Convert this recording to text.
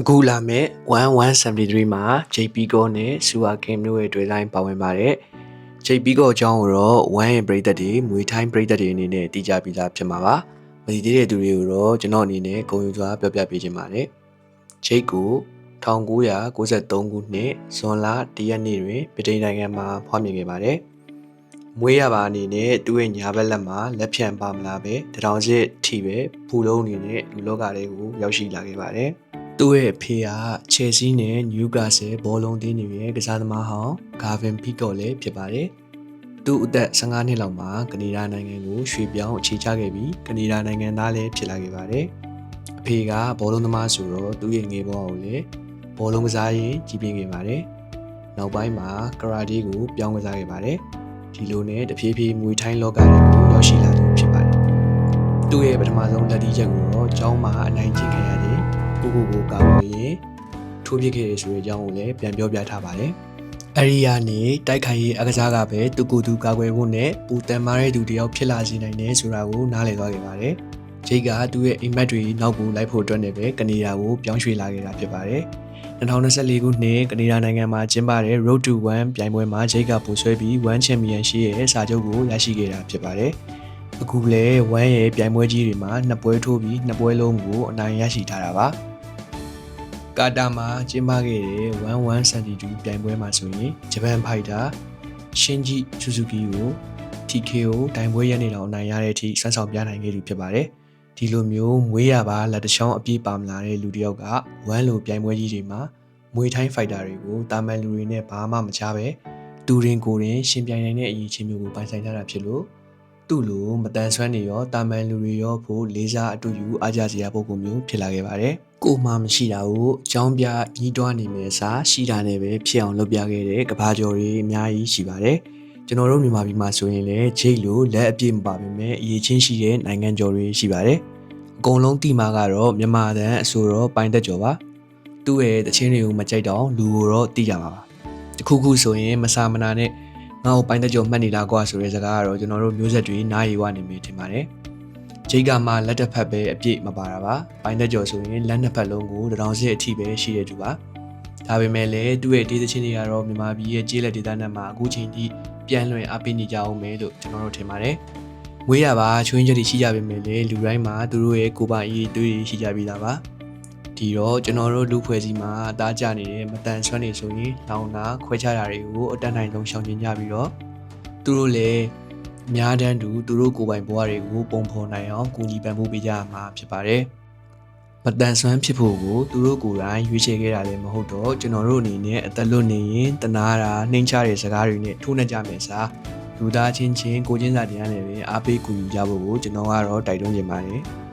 အခုလာမဲ့1173မှာ JP ကောနဲ့ Suwa Kim တို့ရဲ့တွေ့တိုင်းပါဝင်ပါတယ် JP ကောအကြောင်းကိုတော့1ရဲ့ပရိသတ်တွေမွေထိုင်းပရိသတ်တွေအနေနဲ့တည်ကြပြီးသားဖြစ်မှာပါမသိသေးတဲ့သူတွေကိုတော့ကျွန်တော်အနေနဲ့ဂုဏ်ယူစွာပြောပြပေးခြင်းပါတယ် Jake ကို1993ခုနှစ်ဇွန်လ1ရက်နေ့တွင်ဗြိတိန်နိုင်ငံမှာဖွားမြင်ခဲ့ပါတယ်မွေးရပါအနေနဲ့သူ့ရဲ့ညာဘက်လက်မှာလက်ဖြံပါမလားပဲတထောင်စစ်ထိပဲဖူလုံးအနေနဲ့လူလောကလေးကိုရောက်ရှိလာခဲ့ပါတယ်။ သူ့ရဲ့အဖေကချယ်ဆီနဲ့နျူကာဆယ်ဘောလုံးတင်းတွေရဲ့ကစားသမားဟောင်းဂါဗင်ပီကော့လည်းဖြစ်ပါတယ်။သူ့အသက်15နှစ်လောက်မှာကနေဒါနိုင်ငံကိုရွှေ့ပြောင်းအခြေချခဲ့ပြီးကနေဒါနိုင်ငံသားလည်းဖြစ်လာခဲ့ပါတယ်။အဖေကဘောလုံးသမားဆိုတော့သူ့ရဲ့ငယ်ဘဝကိုလည်းဘောလုံးကစားရင်းကြီးပြင်းခဲ့ပါတယ်။နောက်ပိုင်းမှာကရာတီကိုပြောင်းကစားခဲ့ပါတယ်။ဒီလိုနဲ့တဖြည်းဖြည်းမွေထိုင်းလောကတွေကိုရောက်ရှိလာသူဖြစ်ပါတယ်။သူ့ရဲ့ပထမဆုံးလက်တီးချက်ကိုတော့ကျောင်းမှာအနိုင်ကျင့်ခဲ့ရတဲ့ ကိုကိုကိုကာဝေးရင်ထိုးပြခဲ့ရဆိုတဲ့အကြောင်းကိုလည်းပြန်ပြောပြထားပါတယ်။အရီယာနေတိုက်ခိုင်ရေးအကစားကပဲသူကိုယ်သူကာကွယ်ဖို့နဲ့ပူတန်မားတဲ့သူတယောက်ဖြစ်လာစေနိုင်တယ်ဆိုတာကိုနားလည်သွားခဲ့ပါတယ်။ဂျိတ်ကသူ့ရဲ့အိမ်မက်တွေနောက်ကိုလိုက်ဖို့အတွက်နဲ့ပဲကနေဒါကိုပြောင်းရွှေ့လာခဲ့တာဖြစ်ပါတယ်။2024ခုနှစ်ကနေဒါနိုင်ငံမှာကျင်းပတဲ့ Road to 1ပြိုင်ပွဲမှာဂျိတ်ကပိုဆွဲပြီး1 Champion ရှိရဲ့စာချုပ်ကိုရရှိခဲ့တာဖြစ်ပါတယ်။အခုလည်း1ရဲ့ပြိုင်ပွဲကြီးတွေမှာနှစ်ပွဲထိုးပြီးနှစ်ပွဲလုံးကိုအနိုင်ရရှိထားတာပါ။ ကာတာမှာကျင်းပခဲ့တဲ့1172ပြိုင်ပွဲမှာဆိုရင်ဂျပန်ဖိုက်တာရှင်ဂျီဆူဇူကီကို TKO တိုင်ပွဲရက်နေတော့အနိုင်ရတဲ့အထိဆွမ်းဆောင်ပြနိုင်ခဲ့သူဖြစ်ပါတယ်။ဒီလိုမျိုးမွေးရပါလက်တချောင်းအပြည့်ပါမလာတဲ့လူတစ်ယောက်ကဝမ်းလိုပြိုင်ပွဲကြီးတွေမှာမွေထိုင်းဖိုက်တာတွေကိုတာမန်လူတွေနဲ့ဘာမှမချပဲတူရင်ကိုရင်ရှင်ပြိုင်နိုင်တဲ့အရေးချင်းမျိုးကိုပိုင်ဆိုင်ကြတာဖြစ်လို့ သူ့လိုမတန်ဆွမ်းနေရောတာမန်လူတွေရောဖို့လေးစားအတူယူအားကြစရာပုံပုံမျိုးဖြစ်လာခဲ့ပါတယ်။ကိုမှမရှိတာကိုအကြောင်းပြကြီးတွားနေမယ်စားရှိတာနဲ့ပဲဖြစ်အောင်လုပ်ပြခဲ့တဲ့ကဘာကျော်တွေအများကြီးရှိပါတယ်။ကျွန်တော်တို့မြန်မာပြည်မှာဆိုရင်လည်းဂျိတ်လိုလက်အပြည့်မပါပေမဲ့အရေးချင်းရှိတဲ့နိုင်ငံကျော်တွေရှိပါတယ်။အကုန်လုံးတိမာကတော့မြန်မာတန်အဆိုတော့ပိုင်သက်ကျော်ပါသူ့ရဲ့တချင်းတွေကိုမကြိုက်တော့လူကိုတော့တိကြပါပါတခုခုဆိုရင်မစာမနာနဲ့ ငါ့ကိုပိုင်သက်ကျော်မှတ်နေလားကွာဆိုတဲ့စကားကတော့ကျွန်တော်တို့မျိုးဆက်တွေနားရီဝနေမိထင်ပါတယ်ဂျိတ်ကမှလက်တစ်ဖက်ပဲအပြည့်မပါတာပါပိုင်သက်ကျော်ဆိုရင်လက်နှစ်ဖက်လုံးကိုတရောင်စစ်အထိပဲရှိတဲ့သူပါဒါပေမဲ့လည်းသူ့ရဲ့ဒေသချင်းတွေကတော့မြန်မာပြည်ရဲ့ကျေးလက်ဒေသနဲ့မှာအခုချိန်ထိပြန်လွှင့်အားပေးနေကြအောင်မယ်လို့ကျွန်တော်တို့ထင်ပါတယ်။မွေးရပါချွင်းချက်တွေရှိကြပေမဲ့လည်းလူတိုင်းမှာသူတို့ရဲ့ကိုယ်ပိုင်အရေးတွေးရှိကြပြီးသားပါ ဒီတော့ကျွန်တော်တို့လူဖွဲ့စည်းမှာအသားကျနေတဲ့မတန်ဆွမ်းနေဆိုရင်လောင်တာခွဲခြားတာတွေကိုအတတ်နိုင်ဆုံးရှောင်ကျဉ်ကြပြီးတော့သူတို့လည်းအများတန်းတူသူတို့ကိုယ်ပိုင်ဘဝတွေကိုပုံဖော်နိုင်အောင်ကူညီပံ့ပိုးပေးကြရမှာဖြစ်ပါတယ်မတန်ဆွမ်းဖြစ်ဖို့ကိုသူတို့ကိုယ်တိုင်ရွေးချယ်ခဲ့တာလည်းမဟုတ်တော့ကျွန်တော်တို့အနေနဲ့အသက်လွတ်နေရင်တနာတာနှိမ်ချတဲ့စကားတွေနဲ့ထိုးနှက်ကြမယ်စားလူသားချင်းချင်းကိုချင်းစာတရားနဲ့ပဲအားပေးကူညီကြဖို့ကိုကျွန်တော်ကတော့တိုက်တွန်းချင်ပါတယ်။